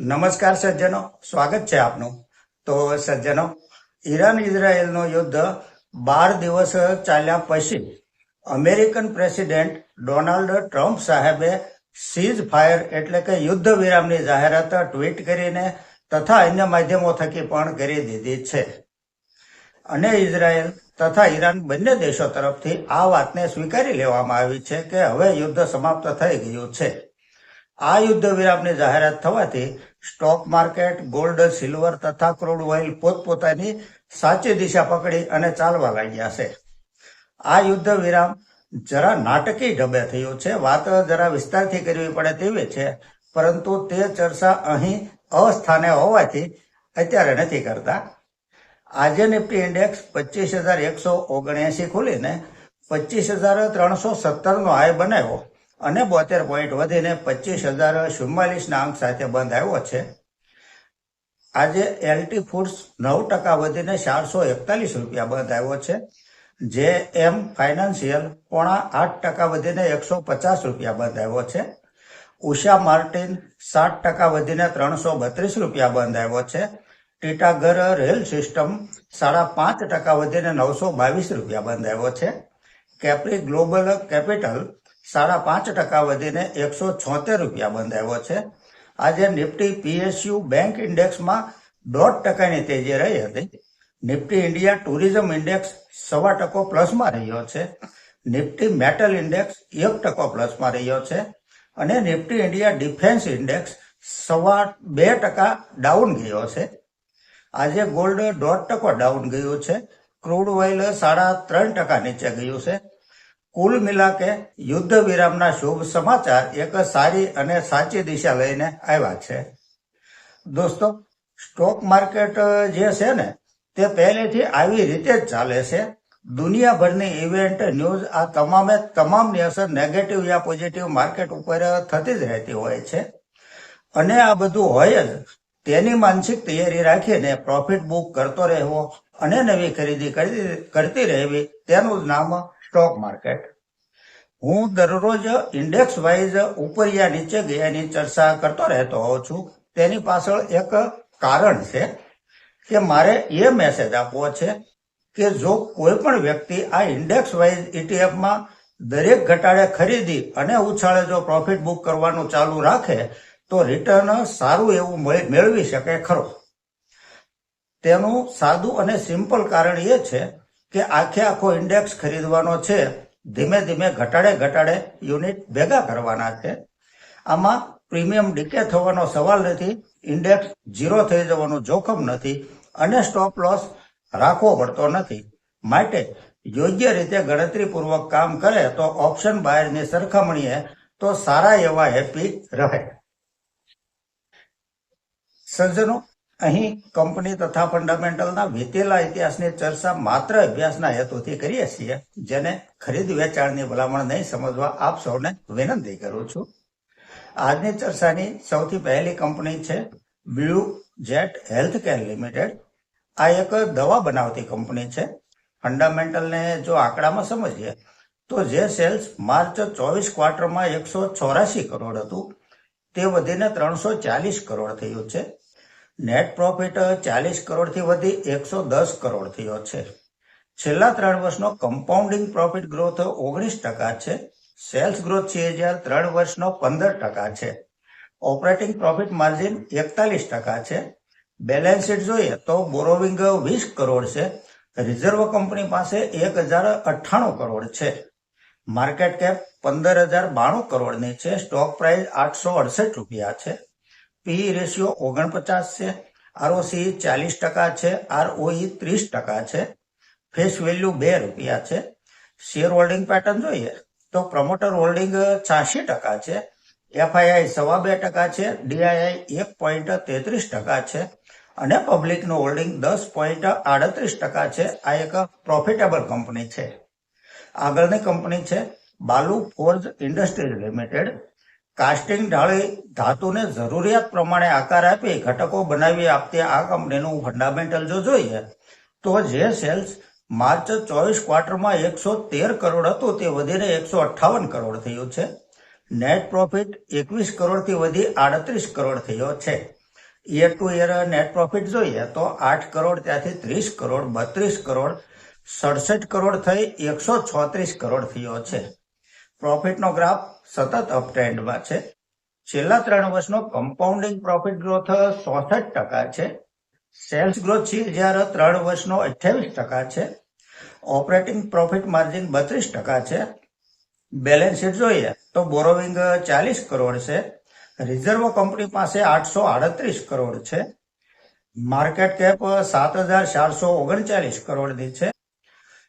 નમસ્કાર સજ્જનો, સ્વાગત છે આપનું. તો સજ્જનો, ઈરાન ઇઝરાયેલનો યુદ્ધ બાર દિવસ ચાલ્યા પછી અમેરિકન પ્રેસિડેન્ટ ડોનાલ્ડ ટ્રમ્પ સાહેબે સીઝ ફાયર એટલે કે યુદ્ધ વિરામની જાહેરાત ટ્વીટ કરીને તથા અન્ય માધ્યમો થકી પણ કરી દીધી છે. અને ઇઝરાયેલ તથા ઈરાન બંને દેશો તરફથી આ વાતને સ્વીકારી લેવામાં આવી છે કે હવે યુદ્ધ સમાપ્ત થઈ ગયું છે. આ યુદ્ધ વિરામની જાહેરાત થવાથી સ્ટોક માર્કેટ, ગોલ્ડ, સિલ્વર તથા ક્રૂડ ઓઇલ પોતપોતાની સાચી દિશા પકડી અને ચાલવા લાગ્યા છે. આ યુદ્ધ વિરામ જરા નાટકી ઢબે થયું છે, વાત જરા વિસ્તારથી કરવી પડે તેવી છે, પરંતુ તે ચર્ચા અહીં અસ્થાને હોવાથી અત્યારે નથી કરતા. આજે નિફ્ટી ઇન્ડેક્સ પચીસ હજાર એકસો ઓગણએસી ખુલીને પચીસ હજાર ત્રણસો સત્તરનો હાઈ બનાવ્યો. અને બોતેર પોઈન્ટ વધીને પચીસ હજાર ચુમ્માલીસના અંક સાથે બંધ આવ્યો છે. આજે એલટી ફૂડ્સ નવ ટકા વધીને ચારસો એકતાલીસ રૂપિયા બંધ આવ્યો છે. જે એમ ફાઇનાન્શિયલ પોણા આઠ ટકા વધીને એકસો પચાસ રૂપિયા બંધ આવ્યો છે. ઉષા માર્ટિન સાત ટકા વધીને ત્રણસો બત્રીસ રૂપિયા બંધ આવ્યો છે. ટીટાગર રેલ સિસ્ટમ સાડા પાંચ ટકા વધીને નવસો બાવીસ રૂપિયા બંધ આવ્યો છે. કેપ્રી ગ્લોબલ કેપિટલ સાડા પાંચ ટકા વધીને એકસો છોતેર રૂપિયા બંધ આવ્યો છે. આજે નિફ્ટી પીએસયુ બેંક ઇન્ડેક્સમાં દોઢ ટકાની તેજી રહી હતી. નિફ્ટી ઇન્ડિયા ટુરિઝમ ઇન્ડેક્સ સવા ટકો પ્લસમાં રહ્યો છે. નિફ્ટી મેટલ ઇન્ડેક્સ એક ટકો પ્લસમાં રહ્યો છે. અને નિફ્ટી ઇન્ડિયા ડિફેન્સ ઇન્ડેક્સ સવા બે ટકા ડાઉન ગયો છે. આજે ગોલ્ડ દોઢ ટકો ડાઉન ગયું છે. ક્રૂડ ઓઇલ સાડા ત્રણ ટકા નીચે ગયું છે. કુલ મિલાકે યુદ્ધ વિરામના શુભ સમાચાર એક સારી અને સાચી દિશા લઈને આવ્યા છે. દોસ્તો સ્ટોક માર્કેટ જે છે ને, તે પહેલેથી આવી રીતે જ ચાલે છે. દુનિયાભરની ઇવેન્ટ ન્યૂઝ આ તમામે તમામની અસર નેગેટિવ યા પોઝિટિવ માર્કેટ ઉપર થતી જ રહેતી હોય છે. અને આ બધું હોય જ તેની માનસિક તૈયારી રાખીને પ્રોફિટ બુક કરતો રહેવો અને નવી ખરીદી કરતી રહેવી, તેનું જ નામ સ્ટોક માર્કેટ. હું દરરોજ ઇન્ડેક્સ વાઇઝ ઉપર યા નીચે ગયાની ચર્ચા કરતો રહેતો હોઉં છું. તેની પાછળ એક કારણ છે કે મારે એ મેસેજ આપવો છે કે જો કોઈ પણ વ્યક્તિ આ ઇન્ડેક્સ વાઇઝ ઇટીએફમાં દરેક ઘટાડે ખરીદી અને ઉછાળે જો પ્રોફિટ બુક કરવાનું ચાલુ રાખે, તો રિટર્ન સારું એવું મેળવી શકે ખરો. તેનું સાદું અને સિમ્પલ કારણ એ છે કે આખે આખો ઇન્ડેક્સ ખરીદવાનો છે. ધીમે ધીમે ઘટાડે ઘટાડે યુનિટ ભેગા કરવાના છે. આમાં પ્રીમિયમ ડીકે થવાનો સવાલ નથી. ઇન્ડેક્સ ઝીરો થઈ જવાનું જોખમ નથી અને સ્ટોપ લોસ રાખવો પડતો નથી. માટે યોગ્ય રીતે ગણતરીપૂર્વક કામ કરે તો ઓપ્શન બાયરની સરખામણીએ તો સારા એવા હેપી રહે. સર્જનો અહીં કંપની તથા ફંડામેન્ટલના વીતેલા ઇતિહાસની ચર્ચા માત્ર અભ્યાસના હેતુથી કરીએ છીએ, જેને ખરીદ વેચાણની ભલામણ નહીં સમજવા આપ સૌને વિનંતી કરું છું. આજની ચર્ચાની સૌથી પહેલી કંપની છે Blue Jet health care limited. આ એક દવા બનાવતી કંપની છે. ફંડામેન્ટલને જો આંકડામાં સમજીએ, તો જે સેલ્સ માર્ચ ચોવીસ ક્વાર્ટરમાં એકસો ચોરાશી કરોડ હતું. તે વધીને ત્રણસો ચાલીસ કરોડ થયું છે. નેટ પ્રોફિટ ચાલીસ કરોડથી વધી એકસો દસ કરોડ થયો છે. છેલ્લા ત્રણ વર્ષનો કમ્પાઉન્ડિંગ પ્રોફિટ ગ્રોથ ઓગણીસ ટકા છે. સેલ્સ ગ્રોથ છે હજાર ત્રણ વર્ષનો પંદર ટકા છે. ઓપરેટિંગ પ્રોફિટ માર્જિન એકતાલીસ ટકા છે. બેલેન્સ શીટ જોઈએ તો બોરોવિંગ વીસ કરોડ છે. રિઝર્વ કંપની પાસે એક હજાર અઠ્ઠાણું કરોડ છે. માર્કેટ કેપ પંદર હજાર બાણું કરોડની છે. સ્ટોક પ્રાઇસ આઠસો અડસઠ રૂપિયા છે. પી રેશિયો ઓગણપચાસ છે. આરઓસી ચાલીસ ટકા છે. આરઓઈ ત્રીસ ટકા છે. ફેસ વેલ્યુ બે રૂપિયા છે. શેર હોલ્ડિંગ પેટર્ન જોઈએ તો પ્રમોટર હોલ્ડિંગ છ્યાસી ટકા છે. એફઆઈઆઈ સવા બે ટકા છે. ડીઆઈઆઈ એક પોઈન્ટ તેત્રીસ ટકા છે. અને પબ્લિકનું હોલ્ડિંગ દસ પોઈન્ટ આડત્રીસ ટકા છે. આ એક પ્રોફિટેબલ કંપની છે. આગળની કંપની છે Balu forge industries limited. Casting ઢાળી ધાતુને જરૂરિયાત પ્રમાણે આકાર આપી ઘટકો બનાવી આપતી આ કંપનીનું ફંડામેન્ટલ જો જોઈએ, તો જે સેલ્સ માર્ચ ચોવીસ ક્વાર્ટરમાં એકસો તેર કરોડ હતું, તે વધીને એકસો અઠ્ઠાવન કરોડ થયું છે. નેટ પ્રોફિટ એકવીસ કરોડથી વધી આડત્રીસ કરોડ થયો છે. Year to year net profit જોઈએ, તો આઠ કરોડ, ત્યાંથી ત્રીસ કરોડ, બત્રીસ કરોડ, સડસઠ કરોડ થઈ એકસો છોત્રીસ કરોડ થયો છે. પ્રોફિટનો ગ્રાફ સતત અપટ્રેન્ડમાં છે. છેલ્લા ત્રણ વર્ષનો કમ્પાઉન્ડિંગ પ્રોફિટ ગ્રોથ ચોસઠ ટકા છે. સેલ્સ ગ્રોથ છે જ્યારે ત્રણ વર્ષનો અઠ્યાવીસ ટકા છે. ઓપરેટિંગ પ્રોફિટ માર્જિન બત્રીસ ટકા છે. બેલેન્સ શીટ જોઈએ તો બોરોવિંગ ચાલીસ કરોડ છે. રિઝર્વ કંપની પાસે આઠસો આડત્રીસ કરોડ છે. માર્કેટ કેપ સાત હજાર ચારસો ઓગણચાલીસ કરોડની છે.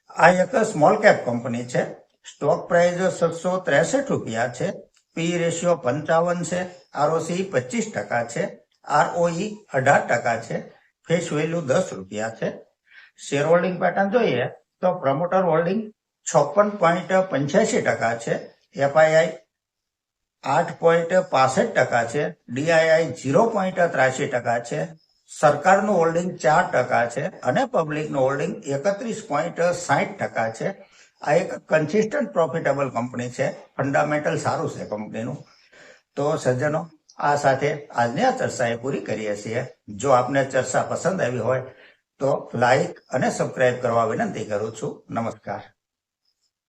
આ એક સ્મોલ કેપ કંપની છે. સ્ટોક પ્રાઇસ સાતસો ત્રેસઠ રૂપિયા છે. પી રેશિયો પંચાવન છે. આરઓસી પચીસ ટકા છે. આરઓઈ અઢાર ટકા છે. ફેસ વેલ્યુ દસ રૂપિયા છે. શેર હોલ્ડિંગ પેટર્ન જોઈએ તો પ્રમોટર હોલ્ડિંગ છપ્પન પોઈન્ટ પંચ્યાસી ટકા છે. એફઆઈઆઈ આઠ પોઈન્ટ પાસઠ ટકા છે. ડીઆઈઆઈ ઝીરો પોઈન્ટ ત્રાસી ટકા છે. સરકારનું હોલ્ડિંગ ચાર ટકા છે અને પબ્લિકનું હોલ્ડિંગ એકત્રીસ પોઈન્ટ સાઠ ટકા છે. આ એક કન્સિસ્ટન્ટ પ્રોફિટેબલ કંપની છે. ફંડામેન્ટલ સારું છે કંપનીનું તો સજ્જનો, આ સાથે આજની આ ચર્ચા એ પૂરી કરીએ છીએ. જો આપને ચર્ચા પસંદ આવી હોય, તો લાઈક અને સબસ્ક્રાઇબ કરવા વિનંતી કરું છું. નમસ્કાર.